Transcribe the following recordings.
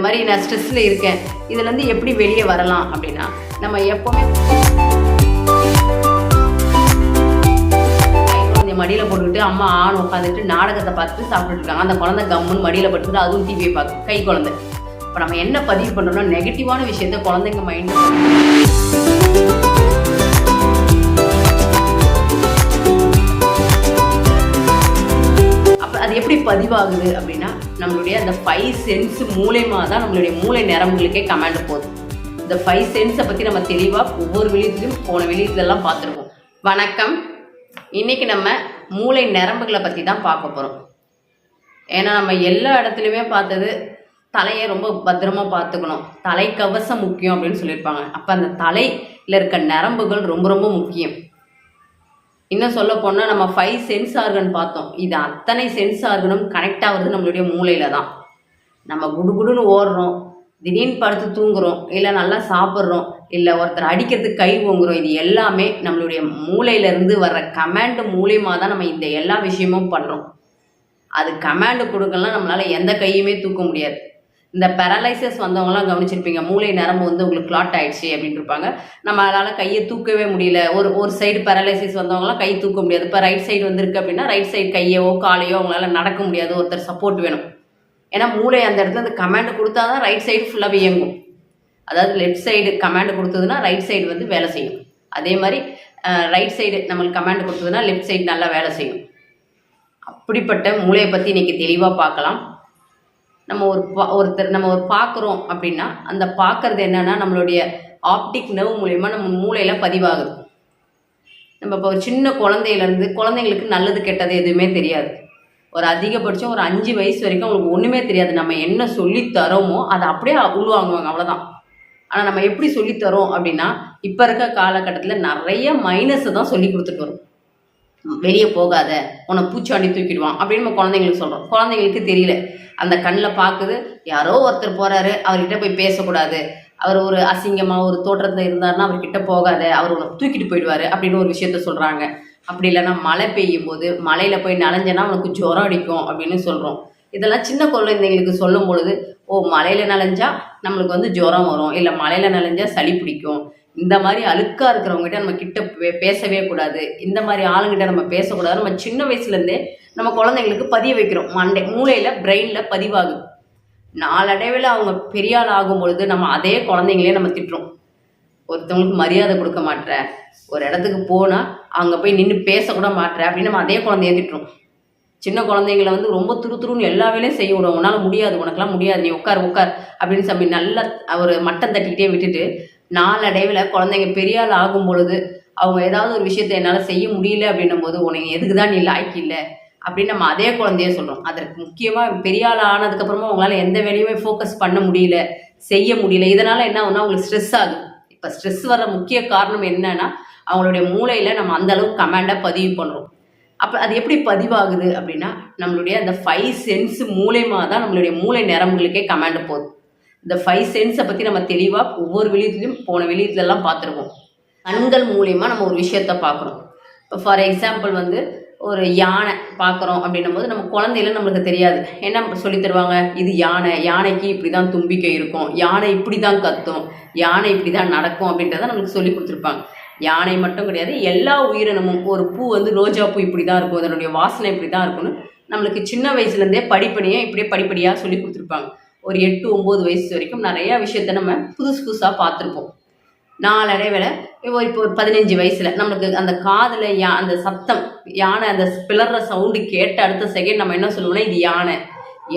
இந்த மாதிரி நான் ஸ்ட்ரெஸ்ஸில் இருக்கேன். இதுலேருந்து எப்படி வெளியே வரலாம் அப்படின்னா நம்ம எப்போவுமே மடியில் போட்டுக்கிட்டு அம்மா ஆண் உட்காந்துட்டு நாடகத்தை பார்த்துட்டு சாப்பிட்டுட்டு இருக்காங்க. அந்த குழந்தை கம்முன்னு மடியில் படுத்துட்டு அதுவும் டிவியை பார்க்கும். கை குழந்தை. இப்போ நம்ம என்ன பதிவு பண்ணுறோம்னா நெகட்டிவான விஷயத்த குழந்தைங்க மைண்டு அப்போ அது எப்படி பதிவாகுது அப்படின்னா நம்மளுடைய அந்த ஃபைவ் சென்ஸ் மூலயமா தான் நம்மளுடைய மூளை நரம்புகளுக்கே கமாண்ட் போகுது. இந்த ஃபைவ் சென்ஸை பற்றி நம்ம தெளிவாக ஒவ்வொரு வெளியத்துலையும் போன வெளியத்துலலாம் பார்த்துருக்கோம் வணக்கம். இன்னைக்கு நம்ம மூளை நரம்புகளை பற்றி தான் பார்க்க போகிறோம் ஏன்னா நம்ம எல்லா இடத்துலையுமே பார்த்தது தலையை ரொம்ப பத்திரமா பார்த்துக்கணும். தலை கவசம் முக்கியம் அப்படின்னு சொல்லியிருப்பாங்க. அப்போ அந்த தலையில் இருக்க நரம்புகள் ரொம்ப ரொம்ப முக்கியம். இன்னும் சொல்ல போனால் நம்ம ஃபைவ் சென்ஸ் ஆர்கன் பார்த்தோம். இது அத்தனை சென்ஸ் ஆர்கனும் கனெக்ட் ஆகுறது நம்மளுடைய மூளையில் தான். நம்ம குடுகுடுன்னு ஓடுறோம். திடீர்னு படுத்து தூங்குறோம். இல்லை நல்லா சாப்பிட்றோம். இல்லை ஒருத்தர் அடிக்கிறதுக்கு கை ஓங்குறோம். இது எல்லாமே நம்மளுடைய மூளையிலேருந்து வர்ற கமாண்ட் மூலியமாக தான் நம்ம இந்த எல்லா விஷயமும் பண்ணுறோம் அது கமாண்டு கொடுக்கலாம் நம்மளால் எந்த கையுமே தூக்க முடியாது. இந்த பேரலைசஸ் வந்தவங்களாம் கவனிச்சிருப்பீங்க. மூளை நரம்பு வந்து உங்களுக்கு கிளாட் ஆயிடுச்சு அப்படின்னு இருப்பாங்க நம்ம அதனால் கையை தூக்கவே முடியல. ஒரு ஒரு சைடு பேரலைசிஸ் வந்தவங்களாம் கை தூக்க முடியாது. இப்போ ரைட் சைடு வந்திருக்கு அப்படின்னா ரைட் சைடு கையவோ காலையோ அவங்களால நடக்க முடியாது. ஒருத்தர் சப்போர்ட் வேணும். ஏன்னா மூளை அந்த இடத்துல அந்த கமாண்ட் கொடுத்தா தான் ரைட் சைடு ஃபுல்லாகவே இயங்கும். அதாவது லெஃப்ட் சைடு கமாண்ட் கொடுத்ததுன்னா ரைட் சைடு வந்து வேலை செய்யும். அதே மாதிரி ரைட் சைடு நம்மளுக்கு கமாண்ட் கொடுத்ததுன்னா லெஃப்ட் சைடு நல்லா வேலை செய்யும். அப்படிப்பட்ட மூளையை பற்றி இன்னைக்கு தெளிவாக பார்க்கலாம். நம்ம ஒரு பா ஒருத்தர் நம்ம ஒரு பார்க்குறோம் அப்படின்னா அந்த பார்க்கறது என்னன்னா நம்மளுடைய ஆப்டிக் நர்வ் மூலயமா நம்ம மூளையில் பதிவாகுது. நம்ம இப்போ ஒரு சின்ன குழந்தையிலேருந்து குழந்தைங்களுக்கு நல்லது கெட்டது எதுவுமே தெரியாது. ஒரு அதிகபட்சம் ஒரு அஞ்சு வயசு வரைக்கும் அவங்களுக்கு ஒன்றுமே தெரியாது. நம்ம என்ன சொல்லித் தரோமோ அதை அப்படியே உள்வாங்குவாங்க அவ்வளோதான் ஆனால் நம்ம எப்படி சொல்லித் தரோம் அப்படின்னா இப்போ இருக்க காலகட்டத்தில் நிறைய மைனஸை தான் சொல்லி கொடுத்துட்டு வரும். வெளியே போகாத உன்னை பூச்சாண்டி தூக்கிடுவான் அப்படின்னு நம்ம குழந்தைங்களுக்கு சொல்கிறோம் குழந்தைங்களுக்கு தெரியல. அந்த கண்ணில் பார்க்குது யாரோ ஒருத்தர் போகிறாரு அவர்கிட்ட போய் பேசக்கூடாது. அவர் ஒரு அசிங்கமாக ஒரு தோற்றத்தில் இருந்தாருன்னா அவர்கிட்ட போகாத அவர் உன்னை தூக்கிட்டு போயிடுவார் அப்படின்னு ஒரு விஷயத்த சொல்கிறாங்க அப்படி இல்லைன்னா மழை பெய்யும் போது மழையில் போய் நனைஞ்சனா உனக்கு ஜுரம் அடிக்கும் அப்படின்னு சொல்கிறோம் இதெல்லாம் சின்ன குழந்தைங்களுக்கு சொல்லும் பொழுது ஓ மழையில் நனைஞ்சா நம்மளுக்கு வந்து ஜுரம் வரும். இல்லை மழையில் நனைஞ்சா சளி பிடிக்கும். இந்த மாதிரி அழுக்காக இருக்கிறவங்ககிட்ட நம்ம கிட்ட பேசவே கூடாது. இந்த மாதிரி ஆளுங்கிட்ட நம்ம பேசக்கூடாது. நம்ம சின்ன வயசுலேருந்தே நம்ம குழந்தைங்களுக்கு பதிய வைக்கிறோம். மண்டை மூளையில் பிரெயினில் பதிவாகுது. நாளடைவில் அவங்க பெரிய ஆள் ஆகும் பொழுது நம்ம அதே குழந்தைங்களே நம்ம திட்டுறோம். ஒருத்தவங்களுக்கு மரியாதை கொடுக்க மாட்டேற ஒரு இடத்துக்கு போனால் அங்கே போய் நின்று பேசக்கூட மாட்டேற அப்படின்னு நம்ம அதே குழந்தைய திட்டுறோம். சின்ன குழந்தைங்களை வந்து ரொம்ப துரு துருன்னு எல்லா வேலையும் செய்ய விடும் உன்னால் முடியாது உனக்கெல்லாம் முடியாது. நீ உட்கார் உட்கார் அப்படின்னு சொல்லி நல்லா ஒரு மட்டம் தட்டிக்கிட்டே விட்டுட்டு நாளடைவில் குழந்தைங்க பெரியால் ஆகும் பொழுது அவங்க ஏதாவது ஒரு விஷயத்தை என்னால் செய்ய முடியல அப்படின்னும் போது உனக்கு எதுக்கு தான் நீ லாய்க்கு இல்லை அப்படின்னு நம்ம அதே குழந்தைய சொல்கிறோம் அதற்கு முக்கியமாக பெரிய ஆள் ஆனதுக்கப்புறமா அவங்களால எந்த வேலையுமே ஃபோக்கஸ் பண்ண முடியல செய்ய முடியல. இதனால் என்ன ஆகும்னா அவங்களுக்கு ஸ்ட்ரெஸ் ஆகுது. இப்போ ஸ்ட்ரெஸ் வர முக்கிய காரணம் என்னன்னா அவங்களுடைய மூளையில் நம்ம அந்த அளவுக்கு கமாண்டை பதிவு பண்ணுறோம் அப்போ அது எப்படி பதிவாகுது அப்படின்னா நம்மளுடைய அந்த ஃபைவ் சென்ஸ் மூலயமா தான் நம்மளுடைய மூளை நரம்புகளுக்கே கமாண்ட் போகுது. இந்த ஃபைவ் சென்ஸை பற்றி நம்ம தெளிவாக ஒவ்வொரு வெளியத்துலையும் போன வெளியத்துலலாம் பார்த்துருக்கோம். கண்கள் மூலயமா நம்ம ஒரு விஷயத்த பார்க்குறோம். இப்போ ஃபார் எக்ஸாம்பிள் வந்து ஒரு யானை பார்க்குறோம் அப்படின்னும் போது நம்ம குழந்தையில நம்மளுக்கு தெரியாது. என்ன சொல்லி தருவாங்க? இது யானை. யானைக்கு இப்படி தான் தும்பிக்கை இருக்கும். யானை இப்படி தான் கத்தும். யானை இப்படி தான் நடக்கும் அப்படின்றத நம்மளுக்கு சொல்லி கொடுத்துருப்பாங்க. யானை மட்டும் கிடையாது எல்லா உயிரினமும். ஒரு பூ வந்து ரோஜா பூ இப்படி தான் இருக்கும். அதனுடைய வாசனை இப்படி தான் இருக்கும்னு நம்மளுக்கு சின்ன வயசுலேருந்தே படிப்படியாக இப்படியே படிப்படியாக சொல்லி கொடுத்துருப்பாங்க. ஒரு எட்டு ஒம்பது வயசு வரைக்கும் நிறையா விஷயத்த நம்ம புதுசு புதுசாக பார்த்துருப்போம். நாளடைவில் இப்போ இப்போ ஒரு பதினஞ்சு வயசில் நம்மளுக்கு அந்த காதில் யா அந்த சத்தம் யானை அந்த பிளர்ற சவுண்டு கேட்ட அடுத்த செகண்ட் நம்ம என்ன சொல்லுவோம்னா இது யானை.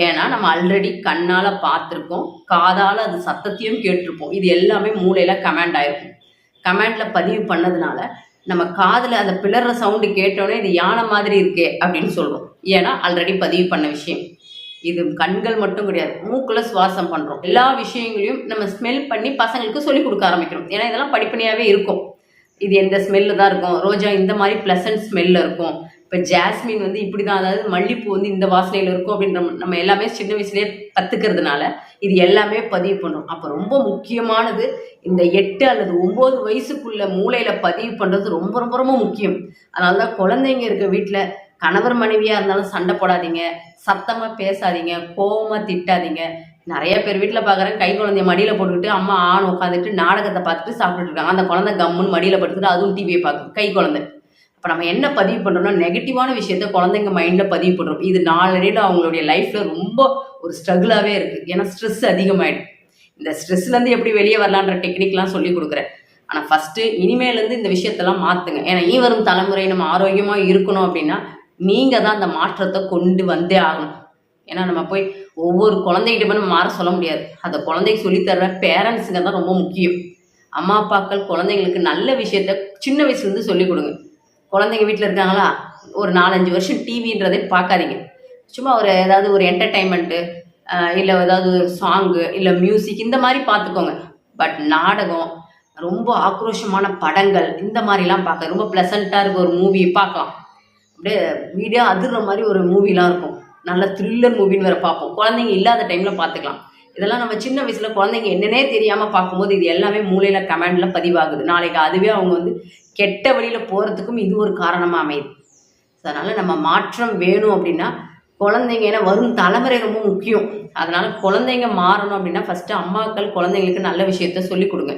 ஏன்னா நம்ம ஆல்ரெடி கண்ணால் பார்த்துருக்கோம் காதால் அது சத்தத்தையும் கேட்டிருப்போம். இது எல்லாமே மூளையில் கமாண்ட் ஆயிருக்கும். கமாண்டில் பதிவு பண்ணதுனால நம்ம காதில் அந்த பிளர்ற சவுண்டு கேட்டோன்னே இது யானை மாதிரி இருக்கே அப்படின்னு சொல்கிறோம் ஏன்னா ஆல்ரெடி பதிவு பண்ண விஷயம். இது கண்கள் மட்டும் கிடையாது மூக்கில் சுவாசம் பண்ணுறோம் எல்லா விஷயங்களையும் நம்ம ஸ்மெல் பண்ணி பசங்களுக்கு சொல்லி கொடுக்க ஆரம்பிக்கிறோம். ஏன்னா இதெல்லாம் படிப்படியாகவே இருக்கும். இது எந்த ஸ்மெல்லு தான் இருக்கும். ரோஜா இந்த மாதிரி ப்ளசன்ட் ஸ்மெல்ல இருக்கும். இப்போ ஜாஸ்மின் வந்து இப்படி தான் அதாவது மல்லிப்பூ வந்து இந்த வாசனையில் இருக்கும் அப்படின்ற நம்ம- நம்ம எல்லாமே சின்ன வயசுலேயே கற்றுக்கிறதுனால இது எல்லாமே பதிவு பண்ணுறோம் அப்போ ரொம்ப முக்கியமானது இந்த எட்டு அல்லது ஒம்பது வயசுக்குள்ள மூளையில் பதிவு பண்ணுறது ரொம்ப ரொம்ப ரொம்ப முக்கியம். அதனால தான் குழந்தைங்க இருக்க வீட்டில் கணவர் மனைவியாக இருந்தாலும் சண்டை போடாதீங்க. சத்தமாக பேசாதீங்க கோவமாக திட்டாதீங்க. நிறைய பேர் வீட்டில் பார்க்குறேன் கை குழந்தைய மடியில் போட்டுக்கிட்டு அம்மா ஆண் உட்காந்துட்டு நாடகத்தை பார்த்துட்டு சாப்பிட்டுட்டு இருக்காங்க. அந்த குழந்தை கம்முன்னு மடியில் படுத்துட்டு அதுவும் டிவியை பார்க்கும் கை குழந்தை. இப்போ நம்ம என்ன பதிவு பண்ணுறோம்னா நெகட்டிவான விஷயத்த குழந்தைங்க மைண்டில் பதிவு பண்ணுறோம் இது நாளடைவில் அவங்களுடைய லைஃப்பில் ரொம்ப ஒரு ஸ்ட்ரகிளாகவே இருக்குது ஏன்னா ஸ்ட்ரெஸ் அதிகமாயிடும். இந்த ஸ்ட்ரெஸ்லேருந்து எப்படி வெளியே வரலான்ற டெக்னிக்லாம் சொல்லி கொடுக்குறேன். ஆனால் ஃபஸ்ட்டு இனிமேலேருந்து இந்த விஷயத்தெல்லாம் மாற்றுங்க ஏன்னா இனி வரும் தலைமுறை நம்ம ஆரோக்கியமாக இருக்கணும் அப்படின்னா நீங்கள் தான் அந்த மாற்றத்தை கொண்டு வந்தே ஆகணும். ஏன்னா நம்ம போய் ஒவ்வொரு குழந்தைகிட்ட போய் நம்ம மாற சொல்ல முடியாது. அந்த குழந்தைக்கு சொல்லித்தர பேரண்ட்ஸுங்க தான் ரொம்ப முக்கியம். அம்மா அப்பாக்கள் குழந்தைங்களுக்கு நல்ல விஷயத்த சின்ன வயசுலேருந்து சொல்லிக் கொடுங்க. குழந்தைங்க வீட்டில் இருக்காங்களா? ஒரு நாலஞ்சு வருஷம் டிவின்றதே பார்க்காதீங்க. சும்மா ஒரு ஏதாவது ஒரு என்டர்டைன்மெண்ட்டு இல்லை ஏதாவது சாங்கு இல்லை மியூசிக் இந்த மாதிரி பார்த்துக்கோங்க. பட் நாடகம் ரொம்ப ஆக்ரோஷமான படங்கள் இந்த மாதிரிலாம் பார்க்க ரொம்ப ப்ளசண்ட்டாக இருக்க ஒரு மூவி பார்க்கலாம். அப்படியே வீடியோ அதிர்ற மாதிரி ஒரு மூவிலாம் இருக்கும். நல்ல த்ரில்லர் மூவின்னு வேறு பார்ப்போம். குழந்தைங்க இல்லாத டைமில் பார்த்துக்கலாம். இதெல்லாம் நம்ம சின்ன வயசில் குழந்தைங்க என்னன்னே தெரியாமல் பார்க்கும்போது இது எல்லாமே மூளையில் கமெண்டில் பதிவாகுது. நாளைக்கு அதுவே அவங்க வந்து கெட்ட வழியில் போகிறதுக்கும் இது ஒரு காரணமாக அமையுது. அதனால் நம்ம மாற்றம் வேணும் அப்படின்னா குழந்தைங்க ஏன்னா வரும் தலைமுறை ரொம்ப முக்கியம். அதனால் குழந்தைங்க மாறணும் அப்படின்னா ஃபஸ்ட்டு அம்மாக்கள் குழந்தைங்களுக்கு நல்ல விஷயத்த சொல்லிக் கொடுங்க.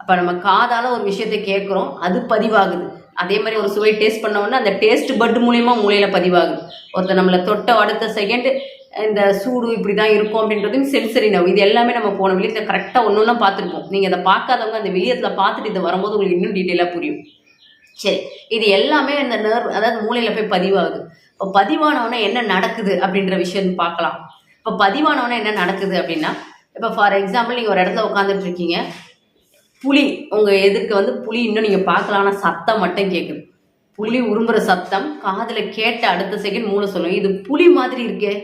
அப்போ நம்ம காதால் ஒரு விஷயத்தை கேட்குறோம் அது பதிவாகுது. அதே மாதிரி ஒரு சுவை டேஸ்ட் பண்ண அந்த டேஸ்ட் பட் மூலயமா மூளையில் பதிவாகும் ஒருத்தர் நம்மளை தொட்ட அடுத்த செகண்ட் இந்த சூடு இப்படி தான் இருக்கும் அப்படின்றதையும் சென்சரி நவ் இது எல்லாமே நம்ம போன வெளியத்தில் கரெக்டாக ஒன்று ஒன்றா பார்த்துருப்போம். நீங்கள் அதை பார்க்காதவங்க அந்த வெளியத்தில் பார்த்துட்டு இது வரும்போது உங்களுக்கு இன்னும் டீட்டெயிலாக புரியும். சரி இது எல்லாமே அந்த நர்வ் அதாவது மூளையில் போய் பதிவாகுது. இப்போ பதிவானவொன்னே என்ன நடக்குது அப்படின்ற விஷயம் பார்க்கலாம். இப்போ பதிவானவொன்னே என்ன நடக்குது அப்படின்னா இப்போ ஃபார் எக்ஸாம்பிள் நீங்கள் ஒரு இடத்துல உட்காந்துட்டு இருக்கீங்க. புலி உங்கள் எதிர்க்க வந்து புலி இன்னும் நீங்கள் பார்க்கலாம் ஆனால் சத்தம் மட்டும் கேட்குது புலி உரும்புற சத்தம் காதில் கேட்ட அடுத்த செகண்ட் மூளை சொல்லும் இது புலி மாதிரி இருக்கே.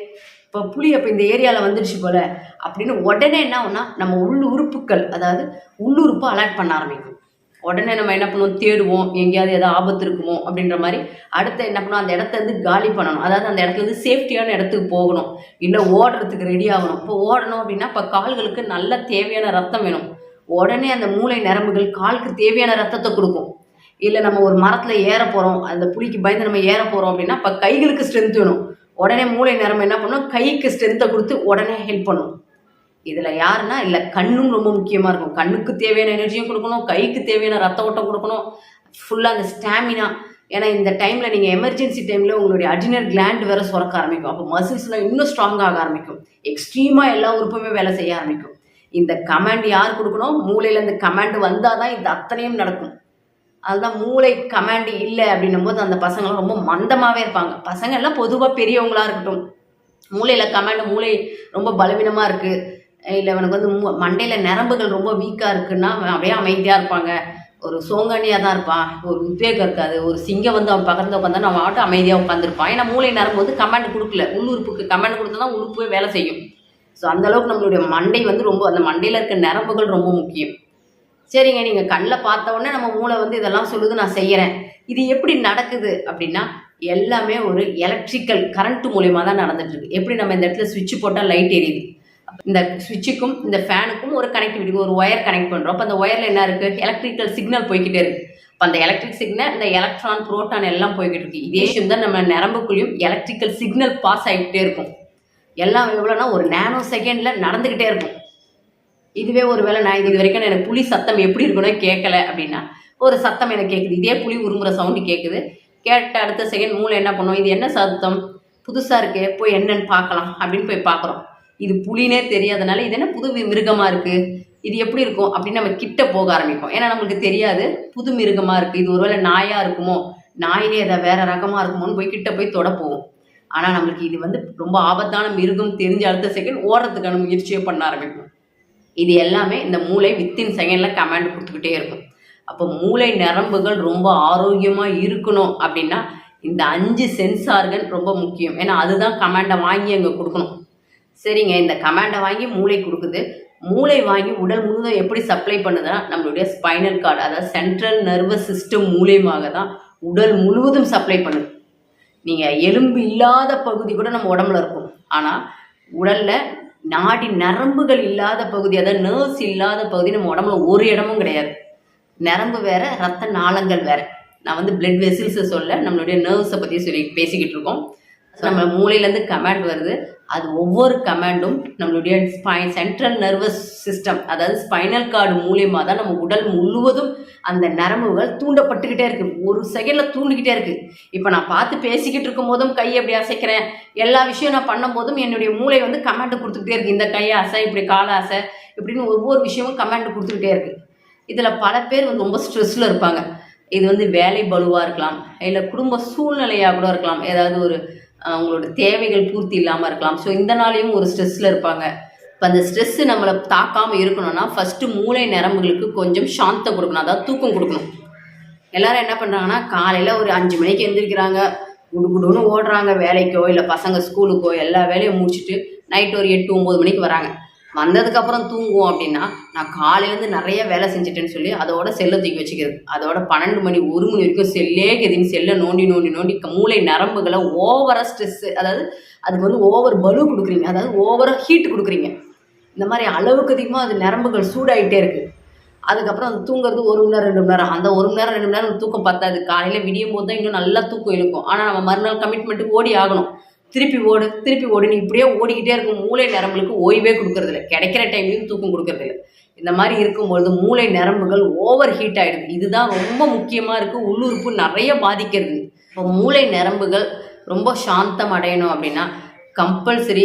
இப்போ புலி அப்போ இந்த ஏரியாவில் வந்துடுச்சு போல. அப்படின்னு உடனே என்ன ஆகுனா நம்ம உள் உறுப்புகள் அதாவது உள்ளுறுப்பு அலர்ட் பண்ண ஆரம்பிக்கும். உடனே நம்ம என்ன பண்ணுவோம்? தேடுவோம் எங்கேயாவது ஏதாவது ஆபத்து இருக்குமோ அப்படின்ற மாதிரி அடுத்து என்ன பண்ணுவோம்? அந்த இடத்த வந்து காலி பண்ணணும். அதாவது அந்த இடத்துல வந்து சேஃப்டியான இடத்துக்கு போகணும். இல்லை ஓடுறதுக்கு ரெடி ஆகணும். இப்போ ஓடணும் அப்படின்னா இப்போ கால்களுக்கு நல்ல தேவையான ரத்தம் வேணும். உடனே அந்த மூளை நரம்புகள் காலுக்கு தேவையான ரத்தத்தை கொடுக்கும். இல்லை நம்ம ஒரு மரத்தில் ஏற போகிறோம் அந்த புளிக்கு பயந்து நம்ம ஏற போகிறோம் அப்படின்னா இப்போ கைகளுக்கு ஸ்ட்ரென்த் வேணும். உடனே மூளை நரம்பு என்ன பண்ணும்? கைக்கு ஸ்ட்ரென்த்தை கொடுத்து உடனே ஹெல்ப் பண்ணும். இதில் யாருன்னா இல்லை கண்ணும் ரொம்ப முக்கியமாக இருக்கும். கண்ணுக்கு தேவையான எனர்ஜியும் கொடுக்கணும் கைக்கு தேவையான ரத்த ஓட்டம் கொடுக்கணும். ஃபுல்லாக அந்த ஸ்டாமினா ஏன்னா இந்த டைமில் நீங்கள் எமர்ஜென்சி டைமில் உங்களுடைய அடினர் கிளாண்ட் வேறு சுரக்க ஆரம்பிக்கும். அப்போ மசில்ஸ்லாம் இன்னும் ஸ்ட்ராங்காக ஆரம்பிக்கும். எக்ஸ்ட்ரீமாக எல்லா உறுப்புமே வேலை செய்ய ஆரம்பிக்கும். இந்த கமாண்ட் யார் கொடுக்கணும்? மூளையில் இந்த கமாண்ட் வந்தால் தான் இந்த அத்தனையும் நடக்கும். அதுதான் மூளை கமாண்ட் இல்லை அப்படின்னும் போது அந்த பசங்களாம் ரொம்ப மந்தமாகவே இருப்பாங்க. பசங்க எல்லாம் பொதுவாக பெரியவங்களா இருக்கட்டும். மூளையில் கமாண்ட் மூளை ரொம்ப பலவீனமாக இருக்குது இல்லை அவனுக்கு வந்து மூ மண்டையில் நரம்புகள் ரொம்ப வீக்காக இருக்குன்னா அப்படியே அமைதியாக இருப்பாங்க. ஒரு சோங்கனியாக தான் இருப்பான் ஒரு உத்வேகம் இருக்காது. ஒரு சிங்கம் வந்து அவன் பக்கத்தில் உட்காந்து அவன் ஆட்டம் அமைதியாக உட்காந்துருப்பான் ஏன்னா மூளை நரம்பு வந்து கமாண்ட் கொடுக்கல. உள்ளுறுப்புக்கு கமாண்ட் கொடுத்தா தான் உறுப்பே வேலை செய்யும். ஸோ அந்தளவுக்கு நம்மளுடைய மண்டை வந்து ரொம்ப அந்த மண்டையில் இருக்க நரம்புகள் ரொம்ப முக்கியம். சரிங்க நீங்கள் கண்ணில் பார்த்த உடனே நம்ம மூளை வந்து இதெல்லாம் சொல்லுது நான் செய்கிறேன் இது எப்படி நடக்குது அப்படின்னா எல்லாமே ஒரு எலக்ட்ரிக்கல் கரண்ட் மூலயமா தான் நடந்துட்டுருக்கு. எப்படி நம்ம இந்த இடத்துல சுவிட்ச் போட்டால் லைட் எரியுது? இந்த சுவிட்சுக்கும் இந்த ஃபேனுக்கும் ஒரு கனெக்டிவிட்டி ஒரு ஒயர் கனெக்ட் பண்ணுறோம் அப்போ அந்த ஒயரில் என்ன இருக்குது எலக்ட்ரிக்கல் சிக்னல் போய்கிட்டே இருக்குது அப்போ அந்த எலக்ட்ரிக் சிக்னல் இந்த எலக்ட்ரான் புரோட்டான் எல்லாம் போய்கிட்டு இருக்கு. இதே விஷயம் தான் நம்ம நரம்புக்குள்ளேயும் எலக்ட்ரிக்கல் சிக்னல் பாஸ் ஆகிக்கிட்டே இருக்கும். எல்லாம் எவ்வளோனா ஒரு நேனோ செகண்டில் நடந்துக்கிட்டே இருக்கும். இதுவே ஒரு வேளை நான் இது வரைக்கும் எனக்கு புலி சத்தம் எப்படி இருக்கணும் கேட்கல அப்படின்னா ஒரு சத்தம் எனக்கு கேட்குது இதே புலி உருமுறை சவுண்டு கேட்குது கேட்ட அடுத்த செகண்ட் மூளை என்ன பண்ணும்? இது என்ன சத்தம்? புதுசாக இருக்கே போய் என்னன்னு பார்க்கலாம் அப்படின்னு போய் பார்க்குறோம். இது புலினே தெரியாதனால இது என்ன புது மிருகமாக இருக்குது இது எப்படி இருக்கும் அப்படின்னு நம்ம கிட்ட போக ஆரம்பிப்போம். ஏன்னா நம்மளுக்கு தெரியாது புது மிருகமாக இருக்குது இது ஒருவேளை நாயாக இருக்குமோ? நாயிலே எதாவது வேற ரகமாக இருக்குமோன்னு போய் கிட்ட போய் தொட போவோம். ஆனால் நம்மளுக்கு இது வந்து ரொம்ப ஆபத்தான மிருகம் தெரிஞ்ச அடுத்த செகண்ட் ஓடுறதுக்கான முயற்சியை பண்ண ஆரம்பிக்கும். இது எல்லாமே இந்த மூளை வித்தின் செகண்டில் கமாண்ட் கொடுத்துக்கிட்டே இருக்கும். அப்போ மூளை நரம்புகள் ரொம்ப ஆரோக்கியமாக இருக்கணும் அப்படின்னா இந்த அஞ்சு சென்சார்கள் ரொம்ப முக்கியம். ஏன்னா அதுதான் கமாண்டை வாங்கி அங்கே கொடுக்கணும். சரிங்க இந்த கமாண்டை வாங்கி மூளை கொடுக்குது. மூளை வாங்கி உடல் முழுவதும் எப்படி சப்ளை பண்ணுதுன்னா நம்மளுடைய ஸ்பைனல் கார்டு அதாவது சென்ட்ரல் நர்வஸ் சிஸ்டம் மூலியமாக தான் உடல் முழுவதும் சப்ளை பண்ணுது. நீங்கள் எலும்பு இல்லாத பகுதி கூட நம்ம உடம்புல இருக்கும். ஆனால் உடலில் நாடி நரம்புகள் இல்லாத பகுதி அதாவது நர்வ்ஸ் இல்லாத பகுதி நம்ம உடம்புல ஒரு இடமும் கிடையாது. நரம்பு வேற ரத்த நாளங்கள் வேற. நான் வந்து பிளட் வெசில்ஸை சொல்ல நம்மளுடைய நர்வ்ஸை பற்றி சொல்லி பேசிக்கிட்டு இருக்கோம். நம்ம மூளையிலேருந்து கமாண்ட் வருது. அது ஒவ்வொரு கமாண்டும் நம்மளுடைய ஸ்பைன் சென்ட்ரல் நர்வஸ் சிஸ்டம் அதாவது ஸ்பைனல் கார்டு மூலியமாக தான் நம்ம உடல் முழுவதும் அந்த நரம்புகள் தூண்டப்பட்டுக்கிட்டே இருக்கு. ஒரு செகண்டில் தூண்டிக்கிட்டே இருக்கு. இப்போ நான் பார்த்து பேசிக்கிட்டு இருக்கும் போதும் கை அப்படி அசைக்கிறேன். எல்லா விஷயம் நான் பண்ணும் போதும் என்னுடைய மூளை வந்து கமாண்ட் கொடுத்துக்கிட்டே இருக்கு. இந்த கையை அசை இப்படி காலை அசை இப்படின்னு ஒவ்வொரு விஷயமும் கமாண்ட் கொடுத்துக்கிட்டே இருக்கு. இதில் பல பேர் வந்து ரொம்ப ஸ்ட்ரெஸ்ஸில் இருப்பாங்க. இது வந்து வேலை பலுவாக இருக்கலாம் இல்லை குடும்ப சூழ்நிலையாக கூட இருக்கலாம். ஏதாவது ஒரு அவங்களோட தேவைகள் பூர்த்தி இல்லாமல் இருக்கலாம். ஸோ இந்த நாளையும் ஒரு ஸ்ட்ரெஸ்ஸில் இருப்பாங்க. இப்போ அந்த ஸ்ட்ரெஸ்ஸு நம்மளை தாக்காமல் இருக்கணும்னா ஃபஸ்ட்டு மூளை நரம்புகளுக்கு கொஞ்சம் சாந்தம் கொடுக்கணும். அதாவது தூக்கம் கொடுக்கணும். எல்லாரும் என்ன பண்ணுறாங்கன்னா காலையில் ஒரு அஞ்சு மணிக்கு எழுந்திரிக்கிறாங்க குடு குடுன்னு ஓடுறாங்க. வேலைக்கோ இல்லை பசங்க ஸ்கூலுக்கோ எல்லா வேலையும் முடிச்சுட்டு நைட் ஒரு எட்டு ஒம்பது மணிக்கு வராங்க. வந்ததுக்கப்புறம் தூங்குவோம் அப்படின்னா நான் காலையிலேருந்து நிறைய வேலை செஞ்சுட்டேன்னு சொல்லி அதோட செல்லை தூக்கி வச்சுக்கிறது. அதோட பன்னெண்டு மணி ஒரு மணி வரைக்கும் செல்லே கெதின்னு செல்லை நோண்டி நோண்டி நோண்டி மூளை நரம்புகளை ஓவராக ஸ்ட்ரெஸ் அதாவது அதுக்கு வந்து ஓவர் பலு கொடுக்குறீங்க. அதாவது ஓவராக ஹீட் கொடுக்குறீங்க. இந்த மாதிரி அளவுக்கு அதிகமாக அது நரம்புகள் சூடாகிட்டே இருக்குது அதுக்கப்புறம் அந்த தூங்குறது ஒரு மணி நேரம் ரெண்டு மணி நேரம். அந்த ஒரு மணி நேரம் ரெண்டு மணி நேரம் தூக்கம் பத்தாது. காலையில் விடியும் போது தான் இன்னும் நல்லா தூக்கம் இழுக்கும். ஆனால் நம்ம மறுநாள் கமிட்மெண்ட்டுக்கு ஓடி ஆகணும். திருப்பி ஓடு திருப்பி ஓடு. நீ இப்படியே ஓடிக்கிட்டே இருக்கும் மூளை நரம்புகளுக்கு ஓய்வே கொடுக்கறதில்ல. கிடைக்கிற டைம்லையும் தூக்கம் கொடுக்கறதில்ல. இந்த மாதிரி இருக்கும்பொழுது மூளை நரம்புகள் ஓவர் ஹீட் ஆகிடுது இதுதான் ரொம்ப முக்கியமாக இருக்குது உள்ளுறுப்பு நிறைய பாதிக்கிறது. இப்போ மூளை நரம்புகள் ரொம்ப சாந்தம் அடையணும் அப்படின்னா கம்பல்சரி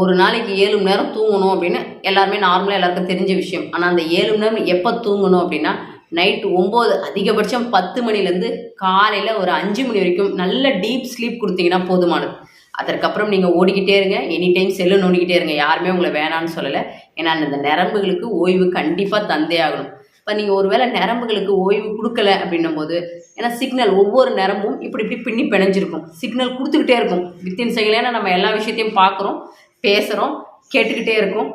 ஒரு நாளைக்கு ஏழு மணி நேரம் தூங்கணும் அப்படின்னு எல்லாருமே நார்மலாக எல்லாருக்கும் தெரிஞ்ச விஷயம். ஆனால் அந்த ஏழு மணி நேரம் எப்போ தூங்கணும் அப்படின்னா நைட்டு ஒம்பது அதிகபட்சம் பத்து மணிலேருந்து காலையில் ஒரு அஞ்சு மணி வரைக்கும் நல்ல டீப் ஸ்லீப் கொடுத்தீங்கன்னா போதுமானது. அதற்கப்புறம் நீங்கள் ஓடிக்கிட்டே இருங்க. எனி டைம் செல்லு நோண்டிக்கிட்டே இருங்க. யாருமே உங்களை வேணான்னு சொல்லலை. ஏன்னா அந்த நரம்புகளுக்கு ஓய்வு கண்டிப்பாக தந்தே ஆகணும். இப்போ நீங்கள் ஒருவேளை நரம்புகளுக்கு ஓய்வு கொடுக்கல அப்படின்னும் போது ஏன்னா சிக்னல் ஒவ்வொரு நரம்பும் இப்படி இப்படி பின்னி பிணைஞ்சிருக்கும். சிக்னல் கொடுத்துக்கிட்டே இருக்கும். வித்தின் செகண்ட் நம்ம எல்லா விஷயத்தையும் பார்க்குறோம் பேசுகிறோம் கேட்டுக்கிட்டே இருக்கும்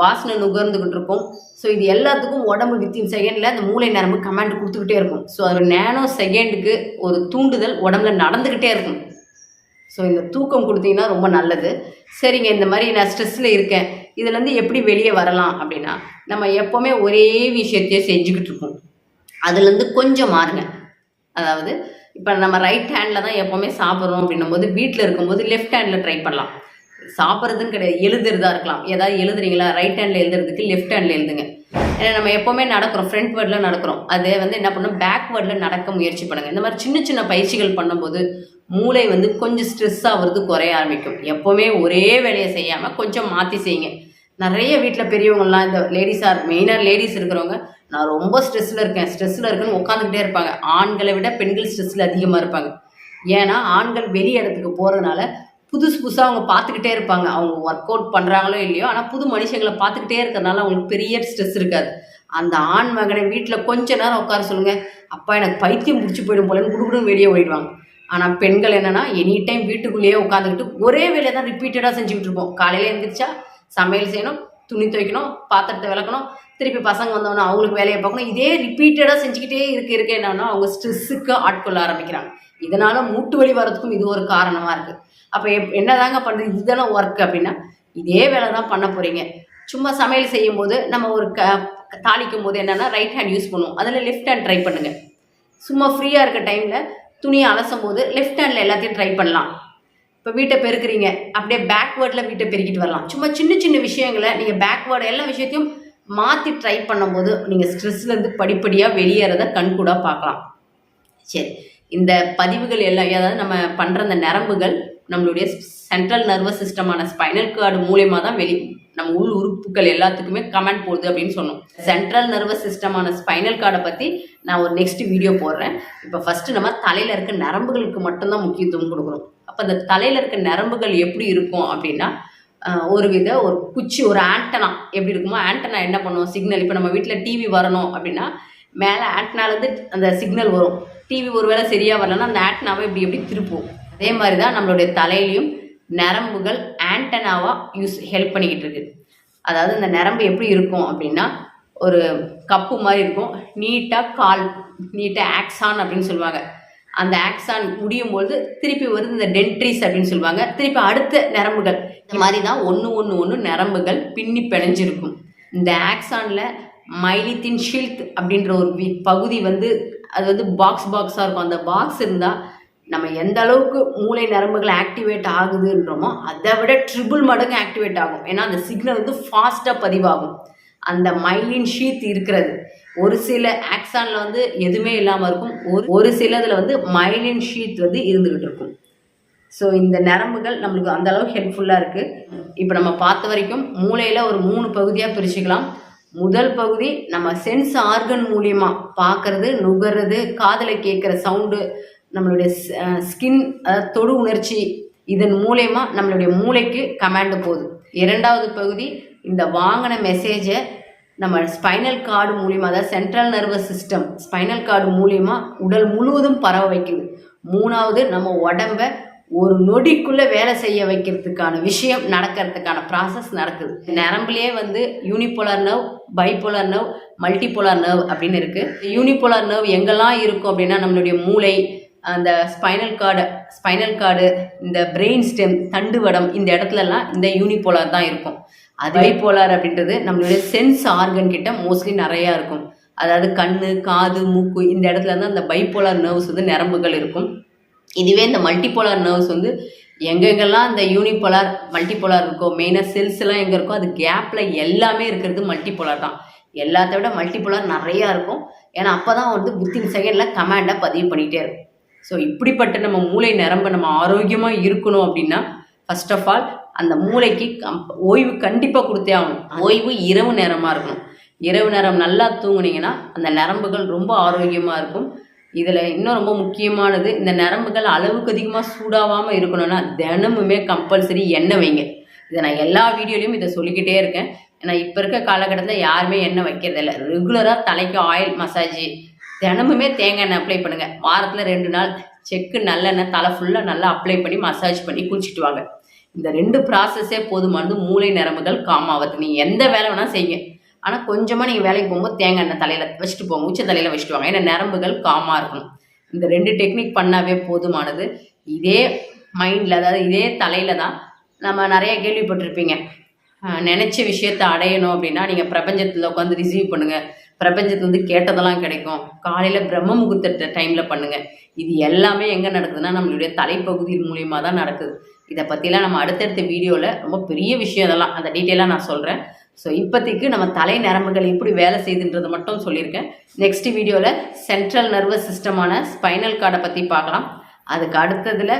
வாசனை நுகர்ந்துக்கிட்டு இருக்கும். ஸோ இது எல்லாத்துக்கும் உடம்பு வித்தின் செகண்டில் அந்த மூளை நரம்பு கமாண்ட் கொடுத்துக்கிட்டே இருக்கும். ஸோ அது நேனோ செகண்டுக்கு ஒரு தூண்டுதல் உடம்புல நடந்துக்கிட்டே இருக்கும். ஸோ இந்த தூக்கம் கொடுத்தீங்கன்னா ரொம்ப நல்லது. சரிங்க இந்த மாதிரி நான் ஸ்ட்ரெஸ்ஸில் இருக்கேன். இதுலேருந்து எப்படி வெளியே வரலாம் அப்படின்னா நம்ம எப்போவுமே ஒரே விஷயத்தையே செஞ்சுக்கிட்டு இருக்கோம் அதுலேருந்து கொஞ்சம் மாறுங்க. அதாவது இப்போ நம்ம ரைட் ஹேண்டில் தான் எப்போவுமே சாப்பிட்றோம் அப்படின்னும் போது வீட்டில் இருக்கும்போது லெஃப்ட் ஹேண்டில் ட்ரை பண்ணலாம். சாப்பிட்றதுன்னு கிடையாது எழுதுறதா இருக்கலாம். ஏதாவது எழுதுறீங்களா? ரைட் ஹேண்டில் எழுதுறதுக்கு லெஃப்ட் ஹேண்டில் எழுதுங்க. ஏன்னா நம்ம எப்போவுமே நடக்கிறோம் ஃப்ரண்ட் வேர்டில் நடக்கிறோம். அதே வந்து என்ன பண்ணணும் பேக் வேர்டில் நடக்க முயற்சி பண்ணுங்கள் இந்த மாதிரி சின்ன சின்ன பயிற்சிகள் பண்ணும்போது மூளை வந்து கொஞ்சம் ஸ்ட்ரெஸ் ஆகிறது குறைய ஆரம்பிக்கும். எப்போவுமே ஒரே வேலையை செய்யாமல் கொஞ்சம் மாற்றி செய்யுங்க. நிறைய வீட்டில் பெரியவங்கள்லாம் இந்த லேடிஸாக மெயினாக லேடிஸ் இருக்கிறவங்க நான் ரொம்ப ஸ்ட்ரெஸ்ஸில் இருக்கேன். ஸ்ட்ரெஸ்ஸில் இருக்குன்னு உட்காந்துக்கிட்டே இருப்பாங்க. ஆண்களை விட பெண்கள் ஸ்ட்ரெஸ்ஸில் அதிகமாக இருப்பாங்க. ஏன்னா ஆண்கள் வெளி இடத்துக்கு போகிறதுனால புதுசு புதுசாக அவங்க பார்த்துக்கிட்டே இருப்பாங்க. அவங்க ஒர்க் அவுட் பண்ணுறாங்களோ இல்லையோ ஆனால் புது மனுஷங்களை பார்த்துக்கிட்டே இருக்கிறதுனால அவங்களுக்கு பெரிய ஸ்ட்ரெஸ் இருக்காது. அந்த ஆண் மகனை வீட்டில் கொஞ்ச நேரம் உட்கார சொல்லுங்கள் அப்பா எனக்கு பைத்தியம் பிடிச்சி போயிடும் போலன்னு குடுகுடும் வெளியே ஓடிடுவாங்க. ஆனால் பெண்கள் என்னன்னா எனி டைம் வீட்டுக்குள்ளேயே உட்காந்துக்கிட்டு ஒரே வேலையை தான் ரிப்பீட்டடாக செஞ்சுக்கிட்டு இருப்போம். காலையில் எழுந்திரிச்சா சமையல் செய்யணும் துணி துவைக்கணும் பாத்திரத்தை விளக்கணும் திருப்பி பசங்க வந்தவொடனே அவங்களுக்கு வேலையை பார்க்கணும். இதே ரிப்பீட்டடாக செஞ்சுக்கிட்டே இருக்க இருக்க என்னன்னா அவங்க ஸ்ட்ரெஸ்ஸுக்கு ஆட்கொள்ள ஆரம்பிக்கிறாங்க. இதனால் மூட்டு வலி வரதுக்கும் இது ஒரு காரணமாக இருக்குது அப்போ எப் என்னதாங்க பண்ணுறது இதுதானே ஒர்க் அப்படின்னா இதே வேலை தான் பண்ண போகிறீங்க சும்மா சமையல் செய்யும்போது நம்ம ஒரு க தாளிக்கும் போது என்னென்னா ரைட் ஹேண்ட் யூஸ் பண்ணுவோம். அதில் லெஃப்ட் ஹேண்ட் ட்ரை பண்ணுங்கள் சும்மா ஃப்ரீயாக இருக்க டைமில் துணியை அலசும் போது லெஃப்ட் ஹேண்டில் எல்லாத்தையும் ட்ரை பண்ணலாம். இப்போ வீட்டை பெருக்குறீங்க அப்படியே பேக்வேர்டில் வீட்டை பெருக்கிட்டு வரலாம். சும்மா சின்ன சின்ன விஷயங்களை நீங்கள் பேக்வேர்டு எல்லா விஷயத்தையும் மாற்றி ட்ரை பண்ணும்போது நீங்கள் ஸ்ட்ரெஸ்லேருந்து படிப்படியாக வெளியேறத கண்கூடாக பார்க்கலாம். சரி இந்த பதிவுகள் எல்லாம் அதாவது நம்ம பண்ணுற அந்த நரம்புகள் நம்மளுடைய சென்ட்ரல் நர்வஸ் சிஸ்டமான ஸ்பைனல் கார்டு மூலயமா தான் வெளி நம்ம உள் உறுப்புகள் எல்லாத்துக்குமே கமெண்ட் போகுது அப்படின்னு சொன்னோம். சென்ட்ரல் நர்வஸ் சிஸ்டமான ஸ்பைனல் கார்டை பற்றி நான் ஒரு நெக்ஸ்ட் வீடியோ போடுறேன். இப்போ ஃபஸ்ட்டு நம்ம தலையில் இருக்க நரம்புகளுக்கு மட்டும்தான் முக்கியத்துவம் கொடுக்குறோம் அப்போ அந்த தலையில் இருக்க நரம்புகள் எப்படி இருக்கும் அப்படின்னா ஒரு வித ஒரு குச்சி ஒரு ஆண்டனா எப்படி இருக்குமோ ஆண்டனா என்ன பண்ணுவோம் சிக்னல் இப்போ நம்ம வீட்டில் டிவி வரணும் அப்படின்னா மேலே ஆண்டனாலேருந்து அந்த சிக்னல் வரும். டிவி ஒரு வேளை சரியாக வரலன்னா அந்த ஆண்டனாவை இப்படி எப்படி திருப்புவோம் அதே மாதிரி தான் நம்மளுடைய தலையிலையும் நரம்புகள் ஆண்டனாவாக யூஸ் ஹெல்ப் பண்ணிக்கிட்டு இருக்கு. அதாவது இந்த நரம்பு எப்படி இருக்கும் அப்படின்னா ஒரு கப்பு மாதிரி இருக்கும். நீட்டாக கால் நீட்டாக ஆக்ஸான் அப்படின்னு சொல்லுவாங்க. அந்த ஆக்ஸான் முடியும் பொழுது திருப்பி வருது இந்த டென்ட்ரிஸ் அப்படின்னு சொல்லுவாங்க. திருப்பி அடுத்த நரம்புகள். இந்த மாதிரி தான் ஒன்று ஒன்று ஒன்று நரம்புகள் பின்னி பிணைஞ்சிருக்கும். இந்த ஆக்ஸானில் மைலித்தின் ஷில்த் அப்படின்ற ஒரு பகுதி வந்து அது வந்து பாக்ஸ் பாக்ஸாக இருக்கும். அந்த பாக்ஸ் இருந்தால் நம்ம எந்த அளவுக்கு மூளை நரம்புகள் ஆக்டிவேட் ஆகுதுன்றோமோ அதை விட ட்ரிபிள் மடங்கு ஆக்டிவேட் ஆகும். ஏன்னா அந்த சிக்னல் வந்து ஃபாஸ்ட்டாக பதிவாகும். அந்த மைலின் ஷீத் இருக்கிறது. ஒரு சில ஆக்சானில் வந்து எதுவுமே இல்லாமல் இருக்கும். ஒரு ஒரு சிலதில் வந்து மைலின் ஷீத் வந்து இருந்துக்கிட்டு இருக்கும். ஸோ இந்த நரம்புகள் நம்மளுக்கு அந்த அளவுக்கு ஹெல்ப்ஃபுல்லாக இருக்குது இப்போ நம்ம பார்த்த வரைக்கும் மூளையில் ஒரு மூணு பகுதியாக பிரிச்சுக்கலாம். முதல் பகுதி நம்ம சென்ஸ் ஆர்கன் மூலியமாக பார்க்குறது நுகர்றது காதில் கேட்குற சவுண்டு நம்மளுடைய ஸ்கின் அதாவது தொடு உணர்ச்சி இதன் மூலயமா நம்மளுடைய மூளைக்கு கமாண்டு போகுது. இரண்டாவது பகுதி இந்த வாங்கின மெசேஜை நம்ம ஸ்பைனல் கார்டு மூலியமாக அதாவது central nervous system spinal cord மூலியமா உடல் முழுவதும் பரவ வைக்குது. மூணாவது நம்ம உடம்ப ஒரு நொடிக்குள்ளே வேலை செய்ய வைக்கிறதுக்கான விஷயம் நடக்கிறதுக்கான ப்ராசஸ் நடக்குது. நரம்புலேயே வந்து unipolar nerve bipolar nerve multipolar nerve அப்படின்னு இருக்குது யூனிபோலார் நர்வ் எங்கெல்லாம் இருக்கும் அப்படின்னா நம்மளுடைய மூளை அந்த ஸ்பைனல் கார்டு ஸ்பைனல் கார்டு இந்த பிரெயின் ஸ்டெம் தண்டுவடம் இந்த இடத்துலலாம் இந்த யூனிபோலார் தான் இருக்கும். அது பைபோலார் அப்படின்றது நம்மளுடைய சென்ஸ் ஆர்கன் கிட்ட மோஸ்ட்லி நிறையா இருக்கும். அதாவது கண்ணு காது மூக்கு இந்த இடத்துல தான் அந்த பைபோலார் நர்வ்ஸ் வந்து நரம்புகள் இருக்கும். இதுவே இந்த மல்டிபோலார் நர்வ்ஸ் வந்து எங்கெங்கெல்லாம் இந்த யூனிபோலார் மல்டிபோலார் இருக்கோ மெயினாக செல்ஸ் எல்லாம் எங்கே இருக்கோ அது கேப்பில் எல்லாமே இருக்கிறது மல்டிபோலார் தான். எல்லாத்த விட மல்டிபோலார் நிறையா இருக்கும். ஏன்னா அப்போ தான் வந்து வித்தின் செகண்டில் கமாண்டை பதிவு பண்ணிகிட்டே இருக்கும். ஸோ இப்படிப்பட்ட நம்ம மூளை நிரம்ப நம்ம ஆரோக்கியமாக இருக்கணும் அப்படின்னா ஃபர்ஸ்ட் ஆஃப் ஆல் அந்த மூளைக்கு கம் ஓய்வு கண்டிப்பாக கொடுத்தே ஆகணும். ஓய்வு இரவு நேரமாக இருக்கணும். இரவு நேரம் நல்லா தூங்குனீங்கன்னா அந்த நரம்புகள் ரொம்ப ஆரோக்கியமாக இருக்கும். இதில் இன்னும் ரொம்ப முக்கியமானது இந்த நரம்புகள் அளவுக்கு அதிகமாக சூடாகாமல் இருக்கணும்னா தினமுமே கம்பல்சரி எண்ணெய் வைங்க. இதை நான் எல்லா வீடியோலையும் இதை சொல்லிக்கிட்டே இருக்கேன். ஏன்னா இப்போ இருக்க காலகட்டத்தில் யாருமே எண்ணெய் வைக்கிறதில்ல. ரெகுலராக தலைக்கு ஆயில் மசாஜ் தினமுமே தேங்காய் எண்ணெய் அப்ளை பண்ணுங்கள் வாரத்தில் ரெண்டு நாள். செக்கு நல்லெண்ணெய் தலை ஃபுல்லாக நல்லா அப்ளை பண்ணி மசாஜ் பண்ணி குளிச்சுட்டு வாங்க. இந்த ரெண்டு ப்ராசஸே போதுமானது மூளை நரம்புகள் காமாவது ஆகுது நீங்கள் எந்த வேலை வேணால் செய்யுங்க. ஆனால் கொஞ்சமாக நீங்கள் வேலைக்கு போகும்போது தேங்காய் எண்ணெய் தலையில் வச்சுட்டு போங்க. உச்ச தலையில் வச்சுட்டு வாங்க. ஏன்னா நரம்புகள் காமாக இருக்கணும். இந்த ரெண்டு டெக்னிக் பண்ணாவே போதுமானது. இதே மைண்டில் அதாவது இதே தலையில் தான் நம்ம நிறைய கேள்விப்பட்டிருப்பீங்க. நினச்ச நினைச்ச விஷயத்தை அடையணும் அப்படின்னா நீங்கள் பிரபஞ்சத்தில் உட்காந்து ரிசீவ் பண்ணுங்கள் பிரபஞ்சத்துல வந்து கேட்டதெல்லாம் கிடைக்கும். காலையில் பிரம்ம முகூர்த்த டைமில் பண்ணுங்கள் இது எல்லாமே எங்கே நடக்குதுன்னா நம்மளுடைய தலைப்பகுதி மூலியமாக தான் நடக்குது. இதை பற்றிலாம் நம்ம அடுத்தடுத்த வீடியோவில் ரொம்ப பெரிய விஷயம் இதெல்லாம். அந்த டீட்டெயிலாக நான் சொல்கிறேன் ஸோ இப்போதைக்கு நம்ம தலை நரம்புகள் எப்படி வேலை செய்யுதுன்றதை மட்டும் சொல்லியிருக்கேன். நெக்ஸ்ட் வீடியோவில் சென்ட்ரல் நர்வஸ் சிஸ்டமான ஸ்பைனல் கார்டை பற்றி பார்க்கலாம். அதுக்கு அடுத்ததில்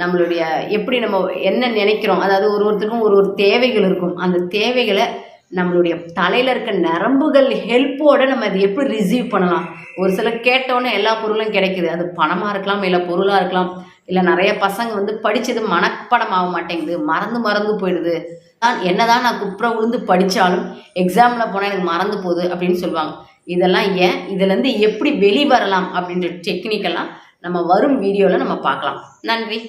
நம்மளுடைய எப்படி நம்ம என்ன நினைக்கிறோம்? அதாவது ஒரு ஒருத்தருக்கும் ஒரு ஒரு தேவைகள் இருக்கும். அந்த தேவைகளை நம்மளுடைய தலையில் இருக்க நரம்புகள் ஹெல்ப்போடு நம்ம அதை எப்படி ரிசீவ் பண்ணலாம்? ஒரு சிலர் கேட்டோன்னே எல்லா பொருளும் கிடைக்குது. அது பணமாக இருக்கலாம் இல்லை பொருளாக இருக்கலாம் இல்லை நிறைய பசங்க வந்து படித்தது மனப்படம் ஆக மாட்டேங்குது. மறந்து மறந்து போயிடுது. நான் என்னதான் நான் குப்புற விழுந்து படித்தாலும் எக்ஸாமில் போனால் எனக்கு மறந்து போகுது அப்படின்னு சொல்லுவாங்க. இதெல்லாம் ஏன்? இதுலேருந்து எப்படி வெளிவரலாம் அப்படின்ற டெக்னிக்கெல்லாம் நம்ம வரும் வீடியோவில் நம்ம பார்க்கலாம். நன்றி.